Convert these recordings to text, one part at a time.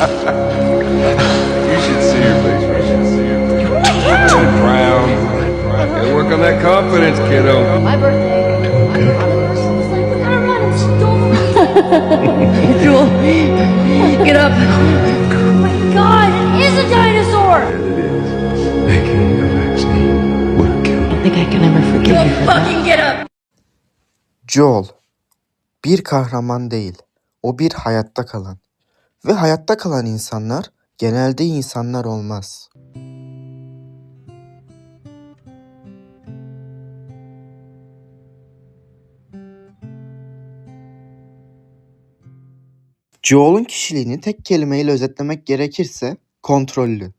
You should see her face. You should see her face. Frown. Gotta work on that confidence, kiddo. My birthday. Jewel, get up. Oh my god, it is a dinosaur! It is. Making a vaccine would have killed I think I can never forgive you for that. Fucking get up! Joel bir kahraman değil. O bir hayatta kalan. Ve hayatta kalan insanlar genelde insanlar olmaz. Joel'un kişiliğini tek kelimeyle özetlemek gerekirse kontrollü.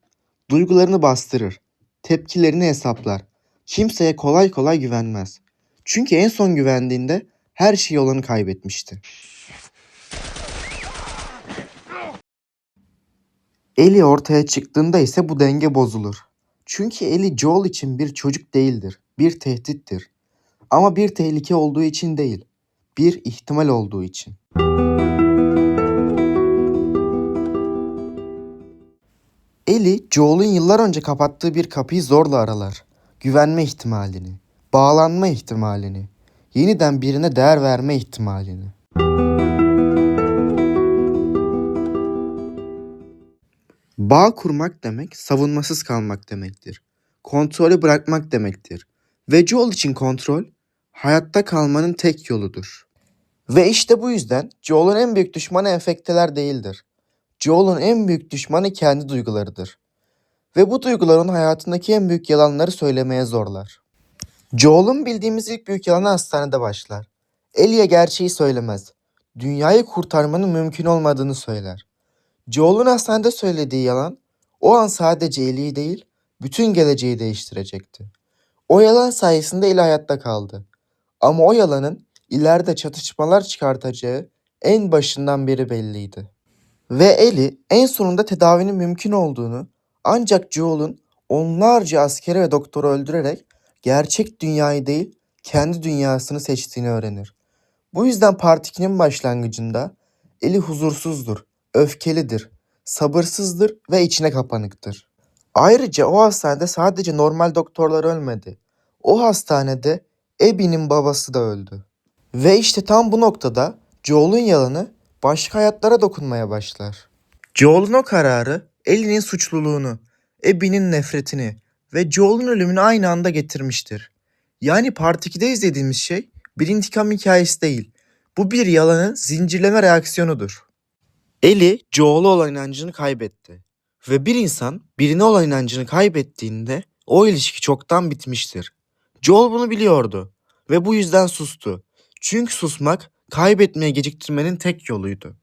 Duygularını bastırır. Tepkilerini hesaplar. Kimseye kolay kolay güvenmez. Çünkü en son güvendiğinde her şey olanı kaybetmişti. Ellie ortaya çıktığında ise bu denge bozulur. Çünkü Ellie Joel için bir çocuk değildir, bir tehdittir. Ama bir tehlike olduğu için değil, bir ihtimal olduğu için. Ellie, Joel'un yıllar önce kapattığı bir kapıyı zorla aralar. Güvenme ihtimalini, bağlanma ihtimalini, yeniden birine değer verme ihtimalini. Bağ kurmak demek savunmasız kalmak demektir. Kontrolü bırakmak demektir. Ve Joel için kontrol hayatta kalmanın tek yoludur. Ve işte bu yüzden Joel'un en büyük düşmanı enfekteler değildir. Joel'un en büyük düşmanı kendi duygularıdır. Ve bu duygular onun hayatındaki en büyük yalanları söylemeye zorlar. Joel'un bildiğimiz ilk büyük yalanı hastanede başlar. Ellie'ye gerçeği söylemez. Dünyayı kurtarmanın mümkün olmadığını söyler. Joel'un hastanede söylediği yalan o an sadece Ellie'yi değil bütün geleceği değiştirecekti. O yalan sayesinde Ellie hayatta kaldı. Ama o yalanın ileride çatışmalar çıkartacağı en başından beri belliydi. Ve Ellie en sonunda tedavinin mümkün olduğunu ancak Joel'un onlarca askeri ve doktoru öldürerek gerçek dünyayı değil kendi dünyasını seçtiğini öğrenir. Bu yüzden Part 2'nin başlangıcında Ellie huzursuzdur, öfkelidir, sabırsızdır ve içine kapanıktır. Ayrıca o hastanede sadece normal doktorlar ölmedi. O hastanede Abby'nin babası da öldü. Ve işte tam bu noktada Joel'un yalanı başka hayatlara dokunmaya başlar. Joel'un o kararı Ellie'nin suçluluğunu, Abby'nin nefretini ve Joel'un ölümünü aynı anda getirmiştir. Yani Part 2'de izlediğimiz şey bir intikam hikayesi değil. Bu bir yalanın zincirleme reaksiyonudur. Ellie, Joel'a olan inancını kaybetti. Ve bir insan birine olan inancını kaybettiğinde o ilişki çoktan bitmiştir. Joel bunu biliyordu ve bu yüzden sustu. Çünkü susmak kaybetmeye geciktirmenin tek yoluydu.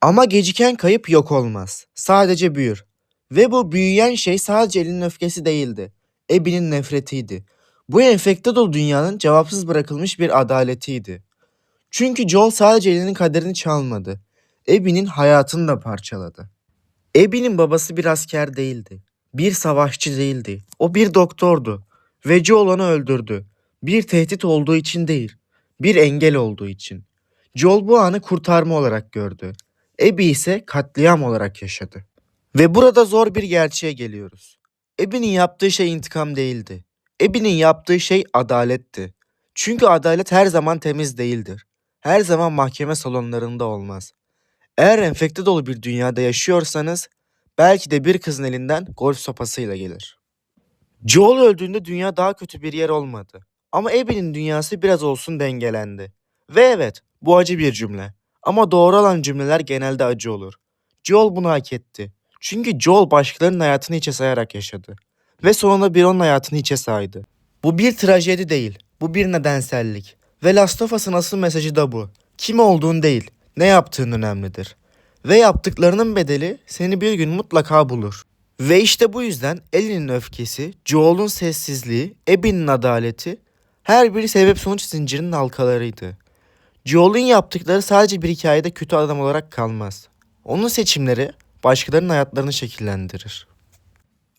Ama geciken kayıp yok olmaz. Sadece büyür. Ve bu büyüyen şey sadece elinin öfkesi değildi. Abby'nin nefretiydi. Bu enfekte dolu dünyanın cevapsız bırakılmış bir adaletiydi. Çünkü Joel sadece elinin kaderini çalmadı. Abby'nin hayatını da parçaladı. Abby'nin babası bir asker değildi. Bir savaşçı değildi. O bir doktordu. Ve Joel onu öldürdü. Bir tehdit olduğu için değil. Bir engel olduğu için. Joel bu anı kurtarma olarak gördü. Abby ise katliam olarak yaşadı. Ve burada zor bir gerçeğe geliyoruz. Abby'nin yaptığı şey intikam değildi. Abby'nin yaptığı şey adaletti. Çünkü adalet her zaman temiz değildir. Her zaman mahkeme salonlarında olmaz. Eğer enfekte dolu bir dünyada yaşıyorsanız belki de bir kızın elinden golf sopasıyla gelir. Joel öldüğünde dünya daha kötü bir yer olmadı. Ama Abby'nin dünyası biraz olsun dengelendi. Ve evet bu acı bir cümle. Ama doğru olan cümleler genelde acı olur. Joel bunu hak etti. Çünkü Joel başkalarının hayatını hiçe sayarak yaşadı. Ve sonunda bir onun hayatını hiçe saydı. Bu bir trajedi değil. Bu bir nedensellik. Ve Last of Us'ın asıl mesajı da bu. Kim olduğun değil, ne yaptığın önemlidir. Ve yaptıklarının bedeli seni bir gün mutlaka bulur. Ve işte bu yüzden Ellie'nin öfkesi, Joel'un sessizliği, Abby'nin adaleti her biri sebep sonuç zincirinin halkalarıydı. Joel'un yaptıkları sadece bir hikayede kötü adam olarak kalmaz. Onun seçimleri başkalarının hayatlarını şekillendirir.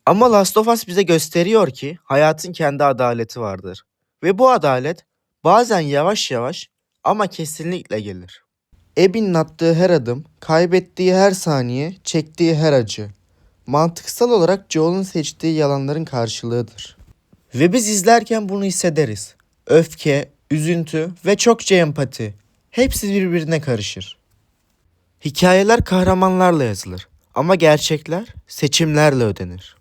Ama Last of Us bize gösteriyor ki hayatın kendi adaleti vardır. Ve bu adalet bazen yavaş yavaş ama kesinlikle gelir. Ebi'nin attığı her adım, kaybettiği her saniye, çektiği her acı. Mantıksal olarak Joel'un seçtiği yalanların karşılığıdır. Ve biz izlerken bunu hissederiz. Öfke, üzüntü ve çokça empati. Hepsi birbirine karışır. Hikayeler kahramanlarla yazılır ama gerçekler seçimlerle ödenir.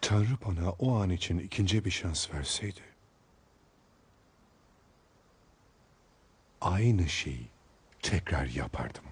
Tanrı bana o an için ikinci bir şans verseydi. Aynı şeyi tekrar yapardım.